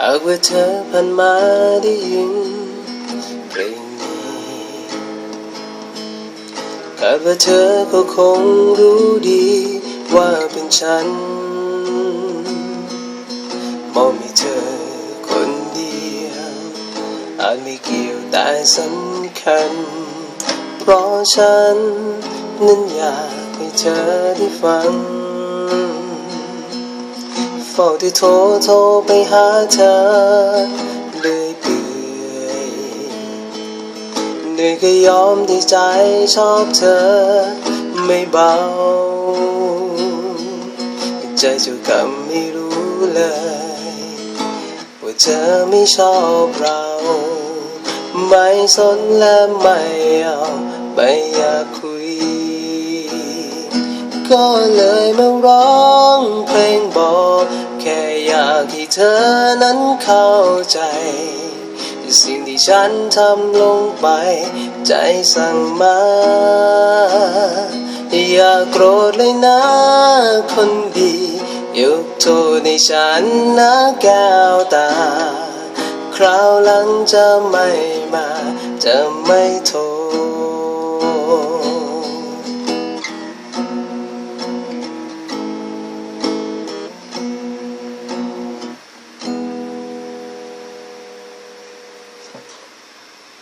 หากว่าเธอผ่านมาได้ยินเพลงนี้คาดว่าเธอก็คงรู้ดีว่าเป็นฉัน มองมีเธอคนเดียวอาจไม่เกี่ยวแต่สำคัญ เพราะฉันนั้นอยากให้เธอได้ฟัง เฝ้าที่โทรโทรไปหาเธอเลยเปื่อยเหนื่อยก็ยอมที่ใจชอบเธอไม่เบา ใจเจะกำไม่รู้เลย ว่าเธอไม่ชอบเรา ไม่สนและไม่เอาไม่อยากคุย ก็เลยมาร้องเพลงบอก แค่อยากให้เธอนั้นเข้าใจสิ่งที่ฉันทำลงไป ใจสั่งมา อย่าโกรธเลยนะ คนดียกโทษในฉันนะแก้วตา คราวหลังจะไม่มา จะไม่โทษ